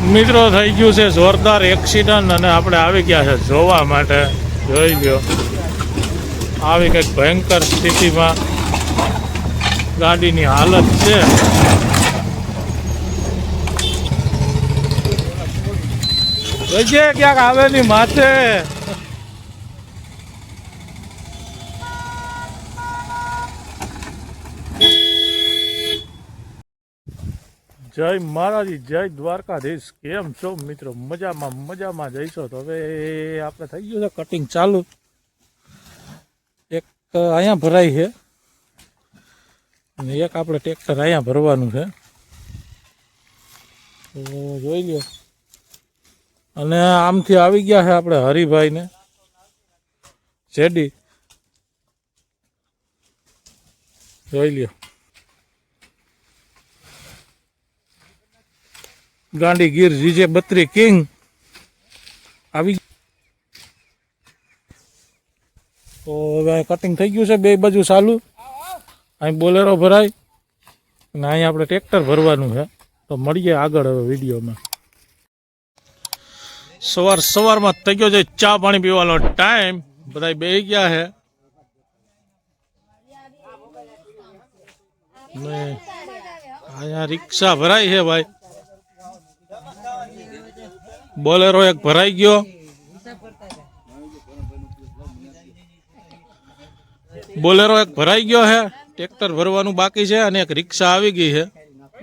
મિત્રો થઈ ગયું છે, જોરદાર એક્સિડન્ટ અને આપણે આવી ગયા છે જોવા માટે. જોઈ ગયો આવી કંઈક ભયંકર સ્થિતિમાં ગાડીની હાલત છે. વજે ક્યાંક આવેલી માથે. જય મહારાજી જય દ્વારકાધીશ. કેમ છો મિત્રો? મજામાં મજામાં જઈશો તો હવે આપણે થઈ ગયું છે કટિંગ ચાલુ. એક અહીંયા ભરાય છે. અને એક આપણે ટ્રેક્ટર અહીંયા ભરવાનું છે. જોઈ લ્યો. અને આમથી આવી ગયા છે આપણે હરિભાઈને. જેડી જોઈ લ્યો. ગાંડી ગીર જીજે બત્રી કિંગ. આવી તો હવે કટિંગ થઈ ગયું છે બે બાજુ ચાલુ. અહીં બોલેરો ભરાય. અને અહીં આપણે ટ્રેક્ટર ભરવાનું છે. તો મળીએ આગળ હવે વિડીયોમાં. સવાર સવારમાં થઈ ગયો છે. ચા પાણી પીવાનો ટાઈમ બધા બેસી ગયા છે. અહીંયા રિક્ષા ભરાય છે ભાઈ. બોલેરો એક ભરાઈ ગયો. બોલેરો એક ભરાઈ ગયો છે ટ્રેક્ટર ભરવાનું બાકી છે અને એક રિક્ષા આવી ગઈ છે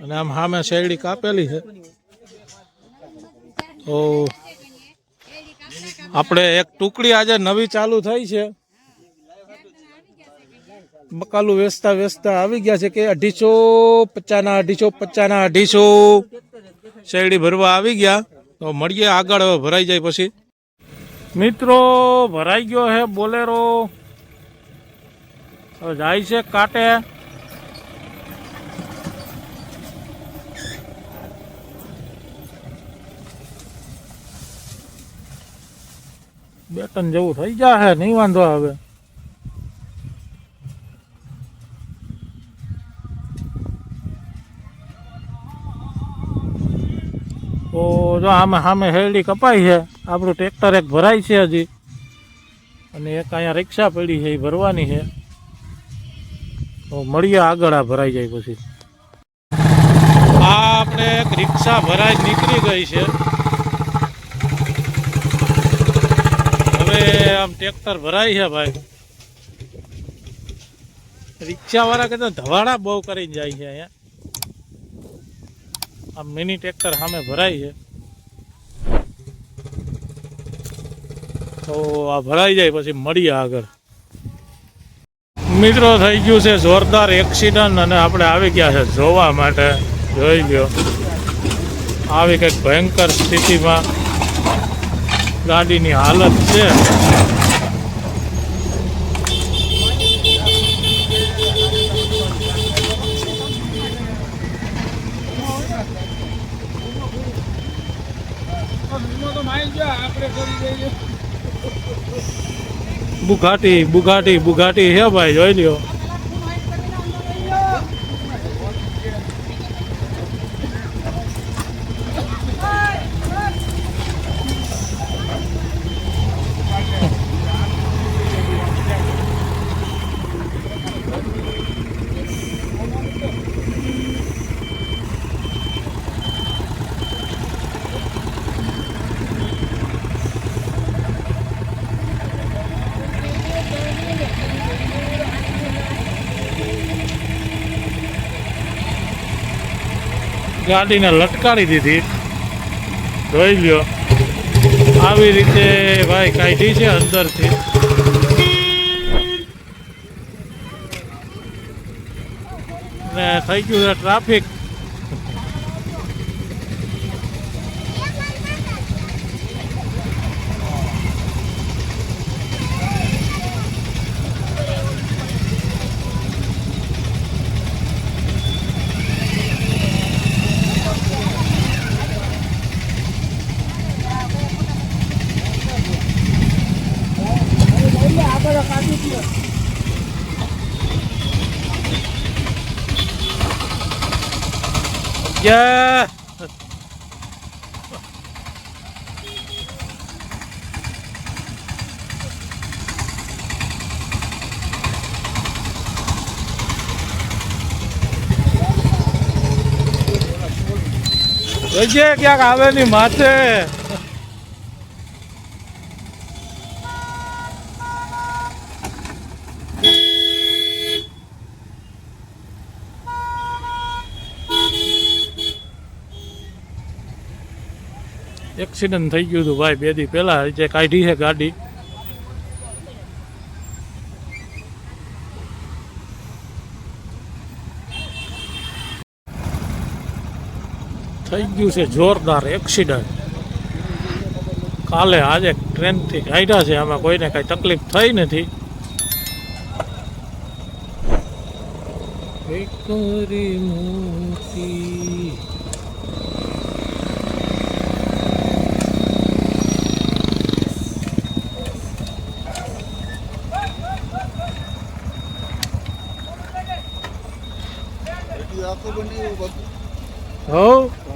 અને આમ સામે શેરડી કાપેલી છે તો આપણે એક ટુકડી આજે નવી ચાલુ થઈ છે. બકાલું વેચતા વેચતા આવી ગયા છે કે અઢીસો પચાના અઢીસો પચાના અઢીસો શેરડી ભરવા આવી ગયા. તો મળીએ આગળ ભરાઈ જાય પછી. મિત્રો, ભરાઈ ગયો છે બોલેરો. જાય છે કાંટે. બે ટન જેવું થઈ જાય નહીં વાંધો હવે તો જો આમે સામે હેરડી કપાઈ છે. આપણું ટ્રેક્ટર એક ભરાય છે હજી. અને એક અહીંયા રિક્ષા પડી છે, એ ભરવાની છે. તો મળીએ આગળ આ ભરાઈ જાય પછી. આ આપણે એક રિક્ષા ભરાઈ નીકળી ગઈ છે. હવે આમ ટ્રેક્ટર ભરાય છે ભાઈ. રિક્ષાવાળા કદાચ ધવાડા બહુ કરીને જાય છે અહીંયા. આ મિની ટ્રેક્ટર સામે ભરાય છે. તો આ ભરાઈ જાય પછી મળીએ આગળ. મિત્રો, થઈ ગયું છે જોરદાર એક્સિડન્ટ અને આપણે આવી ગયા છે જોવા માટે. જોઈ ગયો આવી કંઈક ભયંકર સ્થિતિમાં ગાડીની હાલત છે. બુઘાટી બુઘાટી બુઘાટી હે ભાઈ જોઈ લ્યો. ગાડીને લટકાડી દીધી. જોઈ લ્યો. આવી રીતે ભાઈ કાઢી છે અંદરથી. ને થઈ ગયું ટ્રાફિક. યા જોઈજે ક્યાંક આવે ની માથે. એક્સિડન્ટ થઈ ગયું હતું ભાઈ, બે દી પહેલાં જે કાઢી છે ગાડી. થઈ ગયું છે જોરદાર એક્સિડન્ટ. કાલે આજે ટ્રેનથી કાઢ્યા છે, આમાં કોઈને કાંઈ તકલીફ થઈ નથી. એકરી મોતી.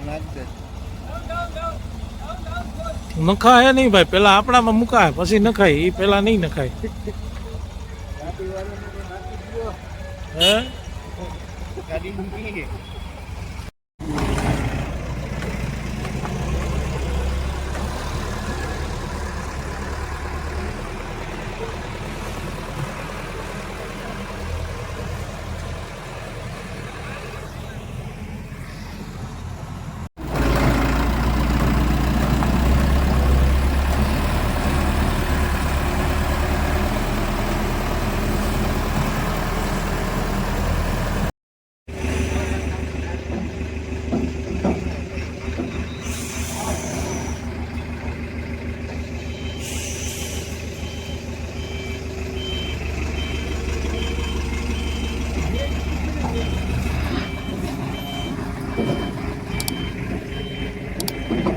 નાખજે. નખાય નહીં ભાઈ પેલા આપણામાં મુકાય પછી નખાય એ પેલા નહીં નખાય. હે? ગાડી મૂકી.